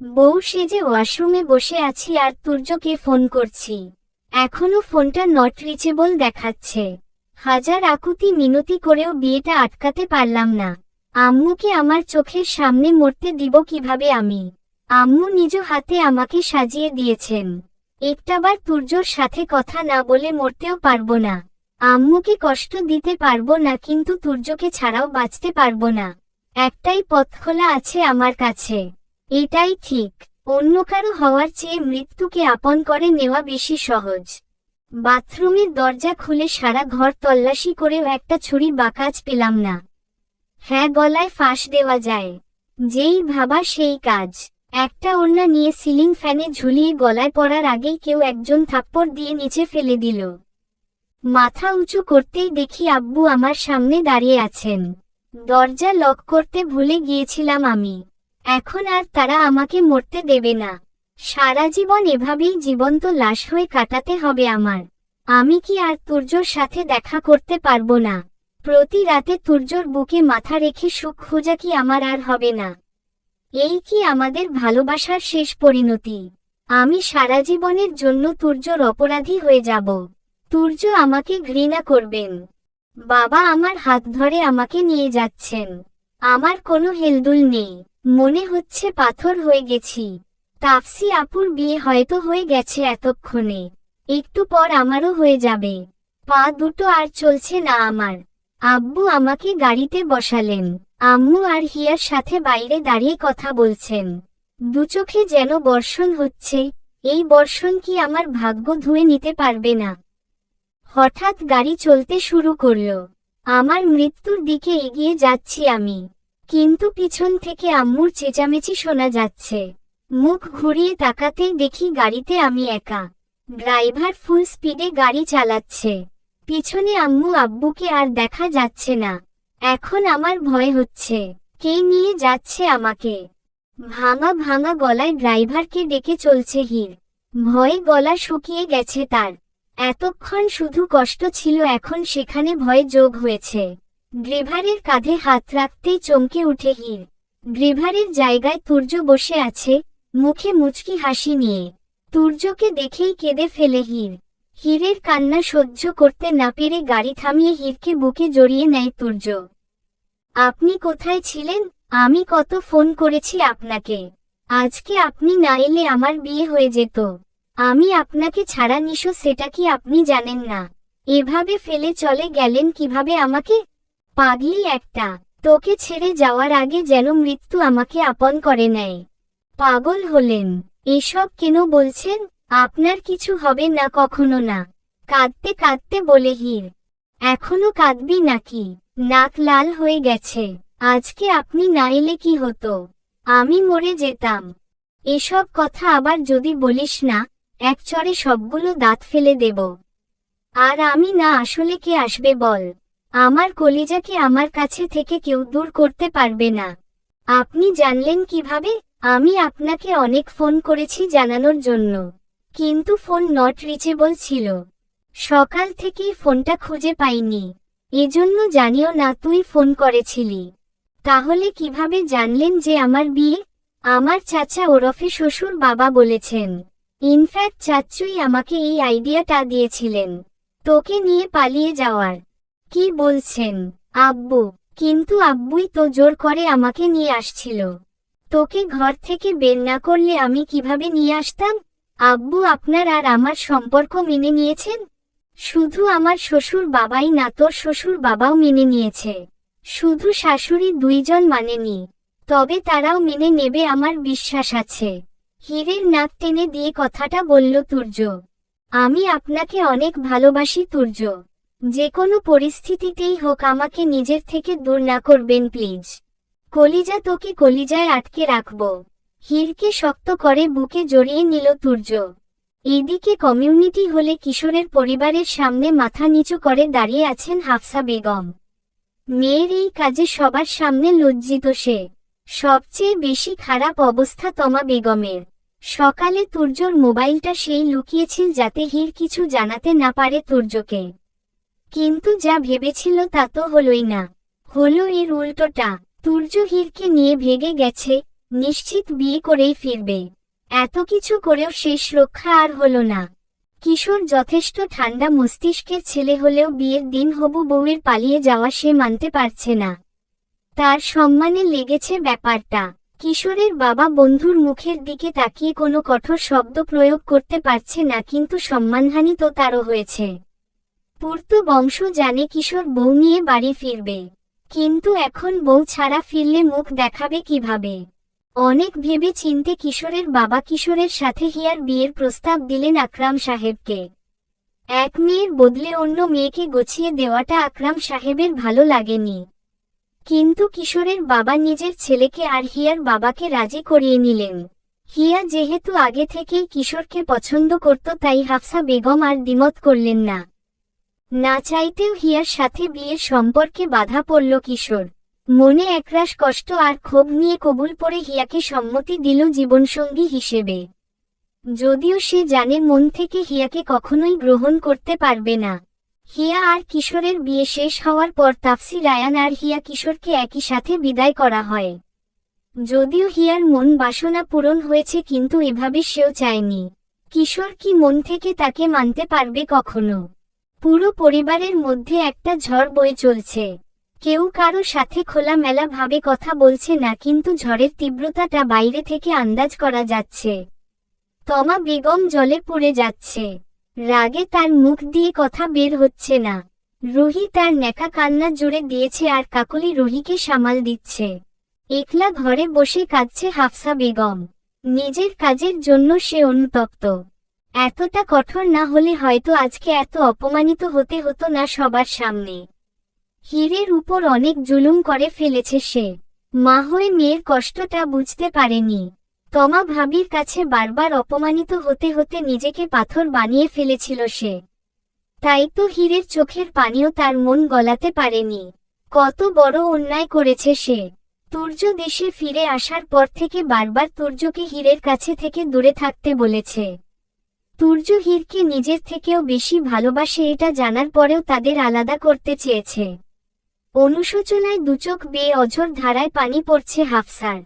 বউ সেজে ওয়াশরুমে বসে আছি আর তুর্যকে ফোন করছি। এখনও ফোনটা নট রিচেবল দেখাচ্ছে। হাজার আকুতি মিনতি করেও বিয়েটা আটকাতে পারলাম না। আম্মুকে আমার চোখের সামনে মরতে দিব কীভাবে আমি? আম্মু নিজ হাতে আমাকে সাজিয়ে দিয়েছেন। একটাবার তুর্যর সাথে কথা না বলে মরতেও পারব না। আম্মুকে কষ্ট দিতে পারব না কিন্তু তুর্যকে ছাড়াও বাঁচতে পারব না। একটাই পথ খোলা আছে আমার কাছে। এটাই ঠিক। অন্য কারও হওয়ার চেয়ে মৃত্যুকে আপন করে নেওয়া বেশি সহজ। বাথরুমের দরজা খুলে সারা ঘর তল্লাশি করেও একটা ছুরি বাকাজ পেলাম না। হ্যাঁ গলায় ফাঁস দেওয়া যায়। যেই ভাবা সেই কাজ। একটা ওড়না নিয়ে সিলিং ফ্যানে ঝুলিয়ে গলায় পড়ার আগেই কেউ একজন থাপ্পড় দিয়ে নিচে ফেলে দিল। মাথা উঁচু করতেই দেখি আব্বু আমার সামনে দাঁড়িয়ে আছেন। দরজা লক করতে ভুলে গিয়েছিলাম আমি। এখন আর তারা আমাকে মরতে দেবে না। সারা জীবন এভাবেই জীবন্ত লাশ হয়ে কাটাতে হবে আমার। আমি কি আর তুর্যর সাথে দেখা করতে পারব না? প্রতি রাতে তুর্যর বুকে মাথা রেখে সুখ খোঁজা কি আমার আর হবে না? এই কি আমাদের ভালোবাসার শেষ পরিণতি? আমি সারা জীবনের জন্য তুর্যর অপরাধী হয়ে যাব। তুর্য আমাকে ঘৃণা করবেন। বাবা আমার হাত ধরে আমাকে নিয়ে যাচ্ছেন। আমার কোনো হেলদুল নেই। মনে হচ্ছে পাথর হয়ে গেছি। তাফসি আপুর বিয়ে হয়তো হয়ে গেছে এতক্ষণে। একটু পর আমারও হয়ে যাবে। পা দুটো আর চলছে না আমার। আব্বু আমাকে গাড়িতে বসালেন। আম্মু আর হিয়ার সাথে বাইরে দাঁড়িয়ে কথা বলছেন। দুচোখে যেন বর্ষণ হচ্ছে, এই বর্ষণ কি আমার ভাগ্য ধুয়ে নিতে পারবে না। হঠাৎ গাড়ি চলতে শুরু করল। আমার মৃত্যুর দিকে এগিয়ে যাচ্ছি আমি। কিন্তু পিছন থেকে আম্মুর চেঁচামেচি শোনা যাচ্ছে। মুখ ঘুরিয়ে তাকাতেই দেখি গাড়িতে আমি একা। ড্রাইভার ফুল স্পিডে গাড়ি চালাচ্ছে। পিছনে আম্মু আব্বুকে আর দেখা যাচ্ছে না। এখন আমার ভয় হচ্ছে, কে নিয়ে যাচ্ছে আমাকে? ভাঙা ভাঙা গলায় ড্রাইভারকে ডেকে চলছে হির। ভয়ে গলা শুকিয়ে গেছে তার। এতক্ষণ শুধু কষ্ট ছিল, এখন সেখানে ভয় যোগ হয়েছে। ড্রাইভারের কাঁধে হাত রাখতেই চমকে উঠে হির। ড্রাইভারের জায়গায় তুর্য বসে আছে, মুখে মুচকি হাসি নিয়ে। তুর্যকে দেখেই কেঁদে ফেলে হির। হীরের কান্না সহ্য করতে না পেরে গাড়ি থামিয়ে হীরকে বুকে জড়িয়ে নেয় তুর্য। আপনি কোথায় ছিলেন? আমি কত ফোন করেছি আপনাকে। আজকে আপনি না এলে আমার বিয়ে হয়ে যেত। আমি আপনাকে ছাড়া নিশো, সেটা কি আপনি জানেন না? এভাবে ফেলে চলে গেলেন কীভাবে আমাকে? পাগলি একটা, তোকে ছেড়ে যাওয়ার আগে যেন মৃত্যু আমাকে আপন করে নেয়। পাগল হলেন, এসব কেন বলছেন? আপনার কিছু হবে না কখনো না। কাঁদতে কাঁদতে বলে হির। এখনও কাঁদবি নাকি? নাক লাল হয়ে গেছে। আজকে আপনি না এলে কি হতো? আমি মরে যেতাম। এসব কথা আবার যদি বলিস না এক চড়ে সবগুলো দাঁত ফেলে দেব। আর আমি না আসলে কে আসবে বল? আমার কলিজাকে আমার কাছে থেকে কেউ দূর করতে পারবে না? আপনি জানলেন কীভাবে? আমি আপনাকে অনেক ফোন করেছি জানানোর জন্য। কিন্তু ফোন নট রিচেবল ছিল। সকাল থেকেই ফোনটা খুঁজে পাইনি। এজন্য জানিও না তুই ফোন করেছিলি। তাহলে কীভাবে জানলেন যে আমার বিয়ে? আমার চাচা ওরফে শ্বশুর বাবা বলেছেন। ইনফ্যাক্ট চাচ্চুই আমাকে এই আইডিয়াটা দিয়েছিলেন। তোকে নিয়ে পালিয়ে যাওয়ার। কি বলছেন, আব্বু? কিন্তু আব্বুই তো জোর করে আমাকে নিয়ে আসছিল। তোকে ঘর থেকে বের না করলে আমি কীভাবে নিয়ে আসতাম? আব্বু আপনার আর আমার সম্পর্ক মেনে নিয়েছেন? শুধু আমার শ্বশুর বাবাই না, তোর শ্বশুর বাবাও মেনে নিয়েছে। শুধু শাশুড়ি দুইজন মানেনি। তবে তারাও মেনে নেবে আমার বিশ্বাস আছে। হীরের নাক টেনে দিয়ে কথাটা বলল তুর্য। আমি আপনাকে অনেক ভালোবাসি তুর্য। যে কোনো পরিস্থিতিতেই হোক আমাকে নিজের থেকে দূর না করবেন, প্লিজ। কলিজা তোকে কলিজায় আটকে রাখব। হীরকে শক্ত করে বুকে জড়িয়ে নিল তুর্য। এদিকে কমিউনিটি হলে কিশোরের পরিবারের সামনে মাথা নিচু করে দাঁড়িয়ে আছেন হাফসা বেগম। মেয়ের এই কাজে সবার সামনে লজ্জিত সে। সবচেয়ে বেশি খারাপ অবস্থা তমা বেগমের। সকালে তুর্যর মোবাইলটা সেই লুকিয়েছিল যাতে হীর কিছু জানাতে না পারে তুর্যকে। কিন্তু যা ভেবেছিল তা তো হলই না। হলো এর উল্টোটা। তুর্য হীরকে নিয়ে ভেগে গেছে, নিশ্চিত বিয়ে করেই ফিরবে। এত কিছু করেও শেষ রক্ষা আর হলো না। কিশোর যথেষ্ট ঠান্ডা মস্তিষ্কের ছেলে হলেও বিয়ের দিন হবু বউয়ের পালিয়ে যাওয়া সে মানতে পারছে না। তার সম্মানে লেগেছে ব্যাপারটা। কিশোরের বাবা বন্ধুর মুখের দিকে তাকিয়ে কোনো কঠোর শব্দ প্রয়োগ করতে পারছে না, কিন্তু সম্মানহানি তো তারও হয়েছে। পূর্ত বংশ জানে কিশোর বউ নিয়ে বাড়ি ফিরবে। কিন্তু এখন বউ ছাড়া ফিরলে মুখ দেখাবে কীভাবে? অনেক ভেবে চিনতে কিশোরের বাবা কিশোরের সাথে হিয়ার বিয়ের প্রস্তাব দিলেন আকরাম সাহেবকে। এক মেয়ের বদলে অন্য মেয়েকে গছিয়ে দেওয়াটা আকরাম সাহেবের ভালো লাগেনি। কিন্তু কিশোরের বাবা নিজের ছেলেকে আর হিয়ার বাবাকে রাজি করিয়ে নিলেন। হিয়া যেহেতু আগে থেকেই কিশোরকে পছন্দ করত তাই হাফসা বেগম আর দ্বিমত করলেন না। না চাইতেও হিয়ার সাথে বিয়ের সম্পর্কে বাধা পড়ল কিশোর। মনে একরাশ কষ্ট আর ক্ষোভ নিয়ে কবুল পড়ে হিয়াকে সম্মতি দিল জীবনসঙ্গী হিসেবে। যদিও সে জানে মন থেকে হিয়াকে কখনোই গ্রহণ করতে পারবে না। হিয়া আর কিশোরের বিয়ে শেষ হওয়ার পর তাফসি রায়ান আর হিয়া কিশোরকে একই সাথে বিদায় করা হয়। যদিও হিয়ার মন বাসনা পূরণ হয়েছে কিন্তু এভাবে সেও চায়নি। কিশোর কি মন থেকে তাকে মানতে পারবে কখনো? পুরো পরিবারের মধ্যে একটা ঝড় বয়ে চলছে। কেউ কারও সাথে খোলামেলা ভাবে কথা বলছে না, কিন্তু ঝড়ের তীব্রতাটা বাইরে থেকে আন্দাজ করা যাচ্ছে। তমা বেগম জলে পড়ে যাচ্ছে। রাগে তার মুখ দিয়ে কথা বের হচ্ছে না। রুহি তার নেকা কান্না জুড়ে দিয়েছে আর কাকলি রুহিকে সামাল দিচ্ছে। একলা ঘরে বসে কাঁদছে হাফসা বেগম। নিজের কাজের জন্য সে অনুতপ্ত। এতটা কঠোর না হলে হয়তো আজকে এত অপমানিত হতে হতো না সবার সামনে। হীরের উপর অনেক জুলুম করে ফেলেছে সে। মা হয়ে মেয়ের কষ্টটা বুঝতে পারেনি। তমা ভাবির কাছে বারবার অপমানিত হতে হতে নিজেকে পাথর বানিয়ে ফেলেছিল সে। তাই তো হীরের চোখের পানিও তার মন গলাতে পারেনি। কত বড় অন্যায় করেছে সে। তুর্য দেশে ফিরে আসার পর থেকে বারবার তুর্যকে হীরের কাছে থেকে দূরে থাকতে বলেছে। তুর্য হীরকে নিজের থেকেও বেশি ভালোবাসে এটা জানার পরেও তাদের আলাদা করতে চেয়েছে। অনুশোচনায় দুচোখ বেয়ে অঝোর ধারায় পানি পড়ছে হাফসার।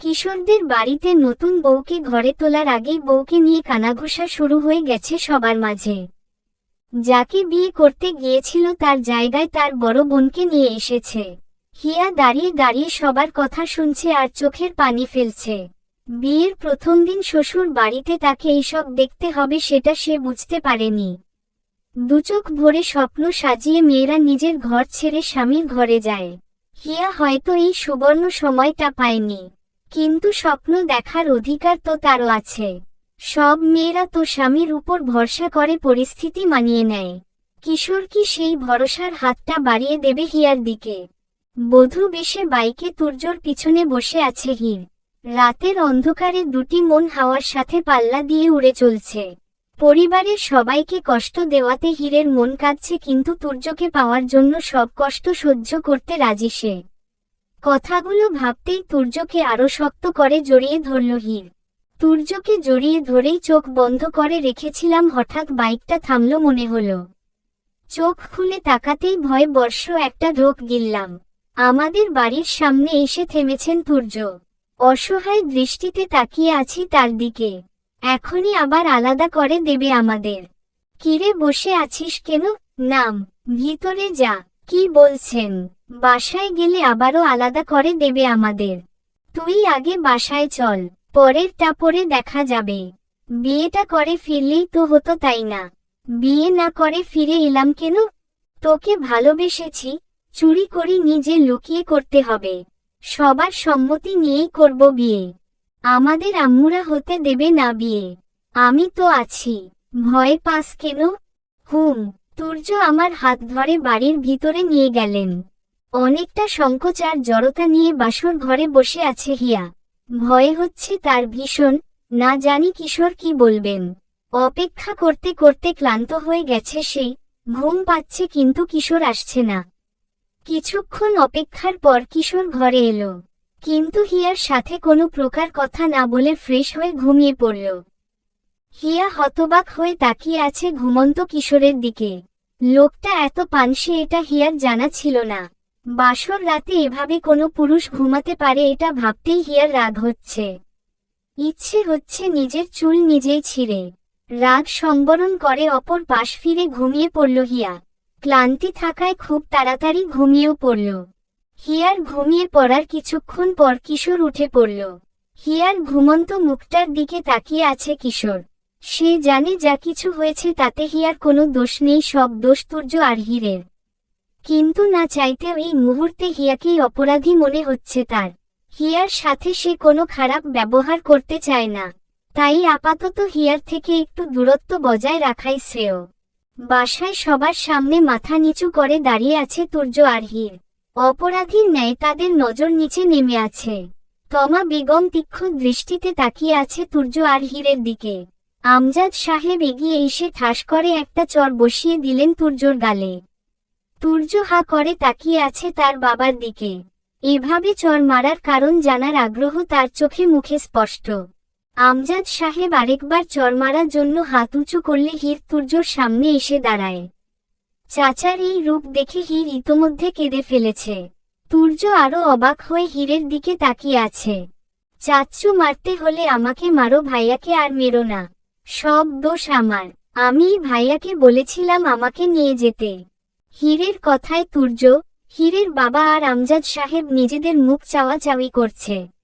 কিশোরদের বাড়িতে নতুন বউকে ঘরে তোলার আগেই বউকে নিয়ে কানাঘুষা শুরু হয়ে গেছে সবার মাঝে। যাকে বিয়ে করতে গিয়েছিল তার জায়গায় তার বড় বোনকে নিয়ে এসেছে। হিয়া দাঁড়িয়ে দাঁড়িয়ে সবার কথা শুনছে আর চোখের পানি ফেলছে। বিয়ের প্রথম দিন শ্বশুর বাড়িতে তাকে এইসব দেখতে হবে সেটা সে বুঝতে পারেনি। দুচোখ ভরে স্বপ্ন সাজিয়ে মেয়েরা নিজের ঘর ছেড়ে স্বামীর ঘরে যায়। হিয়া হয়তো এই সুবর্ণ সময়টা পায়নি, কিন্তু স্বপ্ন দেখার অধিকার তো তারও আছে। সব মেয়েরা তো স্বামীর উপর ভরসা করে পরিস্থিতি মানিয়ে নেয়। কিশোর কি সেই ভরসার হাতটা বাড়িয়ে দেবে হিয়ার দিকে? বধূ বেশে বাইকে তুর্যর পিছনে বসে আছে হির। রাতের অন্ধকারে দুটি মন হাওয়ার সাথে পাল্লা দিয়ে উড়ে চলছে। পরিবারের সবাইকে কষ্ট দেওয়াতে হীরের মন কাঁদছে কিন্তু তুর্যকে পাওয়ার জন্য সব কষ্ট সহ্য করতে রাজি সে। কথাগুলো ভাবতেই তুর্যকে আরও শক্ত করে জড়িয়ে ধরল হীর। তুর্যকে জড়িয়ে ধরেই চোখ বন্ধ করে রেখেছিলাম হঠাৎ বাইকটা থামল মনে হলো। চোখ খুলে তাকাতেই ভয় বর্ষ একটা ঢোক গিললাম। আমাদের বাড়ির সামনে এসে থেমেছেন তুর্য। অসহায় দৃষ্টিতে তাকিয়ে আছি তার দিকে। এখনই আবার আলাদা করে দেবে আমাদের। কিরে বসে আছিস কেন? নাম, ভিতরে যা, কি বলছেন? বাসায় গেলে আবারও আলাদা করে দেবে আমাদের। তুই আগে বাসায় চল পরেরটা পরে দেখা যাবে। বিয়েটা করে ফিরলেই তো হতো তাই না? বিয়ে না করে ফিরে এলাম কেন? তোকে ভালোবেসেছি, চুরি করি নিজে লুকিয়ে করতে হবে। সবার সম্মতি নিয়েই করব বিয়ে। আমাদের আম্মুরা হতে দেবে না বিয়ে। আমি তো আছি। ভয় পাস কেন? হুম, তুর্য আমার হাত ধরে বাড়ির ভিতরে নিয়ে গেলেন। অনেকটা সংকোচ আর জড়তা নিয়ে বাসর ঘরে বসে আছে হিয়া। ভয়ে হচ্ছে তার ভীষণ, না জানি কিশোর কি বলবেন। অপেক্ষা করতে করতে ক্লান্ত হয়ে গেছে সে। ঘুম পাচ্ছে কিন্তু কিশোর আসছে না। কিছুক্ষণ অপেক্ষার পর কিশোর ঘরে এলো। কিন্তু হিয়ার সাথে কোনো প্রকার কথা না বলে ফ্রেশ হয়ে ঘুমিয়ে পড়ল। হিয়া হতবাক হয়ে তাকিয়ে আছে ঘুমন্ত কিশোরের দিকে। লোকটা এত পানসে এটা হিয়ার জানা ছিল না। বাসর রাতে এভাবে কোনো পুরুষ ঘুমাতে পারে এটা ভাবতেই হিয়ার রাগ হচ্ছে। ইচ্ছে হচ্ছে নিজের চুল নিজেই ছিঁড়ে। রাগ সংবরণ করে অপর পাশ ফিরে ঘুমিয়ে পড়ল হিয়া। ক্লান্তি থাকায় খুব তাড়াতাড়ি ঘুমিয়েও পড়ল। হিয়ার ঘুমিয়ে পড়ার কিছুক্ষণ পর কিশোর উঠে পড়ল। হিয়ার ঘুমন্ত মুখটার দিকে তাকিয়ে আছে কিশোর। সে জানে যা কিছু হয়েছে তাতে হিয়ার কোনো দোষ নেই, সব দোষ তুর্য আর হীরের কিন্তু না চাইতেও এই মুহূর্তে হিয়াকেই অপরাধী মনে হচ্ছে তার। হিয়ার সাথে সে কোনো খারাপ ব্যবহার করতে চায় না। তাই আপাতত হিয়ার থেকে একটু দূরত্ব বজায় রাখাই শ্রেয়। বাসায় সবার সামনে মাথা নিচু করে দাঁড়িয়ে আছে তুর্য আর হীর। অপরাধীর ন্যায় তাদের নজর নিচে নেমে আছে। তমা বেগম তীক্ষ্ণ দৃষ্টিতে তাকিয়ে আছে তুর্য আর দিকে। আমজাদ সাহেব এগিয়ে এসে ঠাস করে একটা চর বসিয়ে দিলেন তুর্যর গালে। তুর্য হা করে তাকিয়ে আছে তার বাবার দিকে। এভাবে চর মারার কারণ জানার আগ্রহ তার চোখে মুখে স্পষ্ট। আমজাদ সাহেব আরেকবার চর মারার জন্য হাত উঁচু করলে হীর তুর্যর সামনে এসে দাঁড়ায়। চাচার এই রূপ দেখে হীর ইতোমধ্যে কেঁদে ফেলেছে। তুর্য আরও অবাক হয়ে হীরের দিকে তাকিয়ে আছে। চাচ্চু, মারতে হলে আমাকে মারো, ভাইয়াকে আর মেরো না। সব দোষ আমার। আমি ভাইয়াকে বলেছিলাম আমাকে নিয়ে যেতে। হীরের কথায় তুর্য, হীরের বাবা আর আমজাদ সাহেব নিজেদের মুখ চাওয়া চাওয়াচাওয়ি করছে।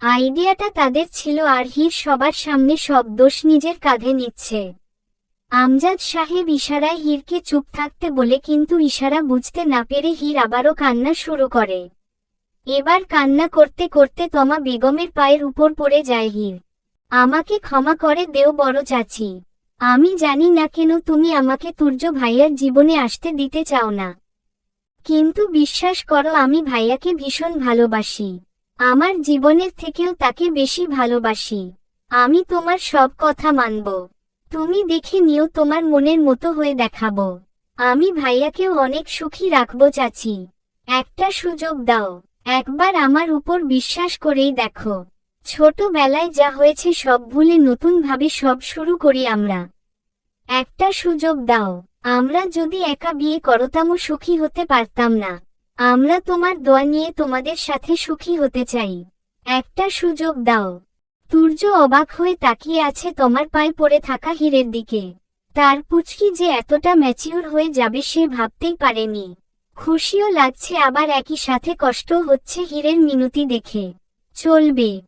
আইডিয়াটা তাদের ছিল আর হির সবার সামনে সব দোষ নিজের কাঁধে নিচ্ছে। আমজাদ সাহেব ইশারায় হীরকে চুপ থাকতে বলে কিন্তু ইশারা বুঝতে না পেরে হীর আবারও কান্না শুরু করে। এবার কান্না করতে করতে তমা বেগমের পায়ের উপর পড়ে যায় হীর। আমাকে ক্ষমা করে দেও বড় চাচি। আমি জানি না কেন তুমি আমাকে তুর্য ভাইয়ার জীবনে আসতে দিতে চাও না। কিন্তু বিশ্বাস করো আমি ভাইয়াকে ভীষণ ভালোবাসি। আমার জীবনের থেকেও তাকে বেশি ভালোবাসি। আমি তোমার সব কথা মানব। তুমি দেখে নিও তোমার মনের মতো হয়ে দেখাবো। আমি ভাইয়াকেও অনেক সুখী রাখব চাচি। একটা সুযোগ দাও। একবার আমার উপর বিশ্বাস করেই দেখো। ছোটবেলায় যা হয়েছে সব ভুলে নতুনভাবে সব শুরু করি আমরা। একটা সুযোগ দাও। আমরা যদি একা বিয়ে করতামও সুখী হতে পারতাম না। আমরা তোমার দোয়া নিয়ে তোমাদের সাথে সুখী হতে চাই। একটা সুযোগ দাও। সূর্য অবাক হয়ে তাকিয়ে আছে তোমার পায়ে পড়ে থাকা হীরের দিকে। তার পুচকি যে এতটা ম্যাচিউর হয়ে যাবে সে ভাবতেই পারেনি। খুশিও লাগছে আবার একই সাথে কষ্ট হচ্ছে হীরের মিনতি দেখে। চলবে।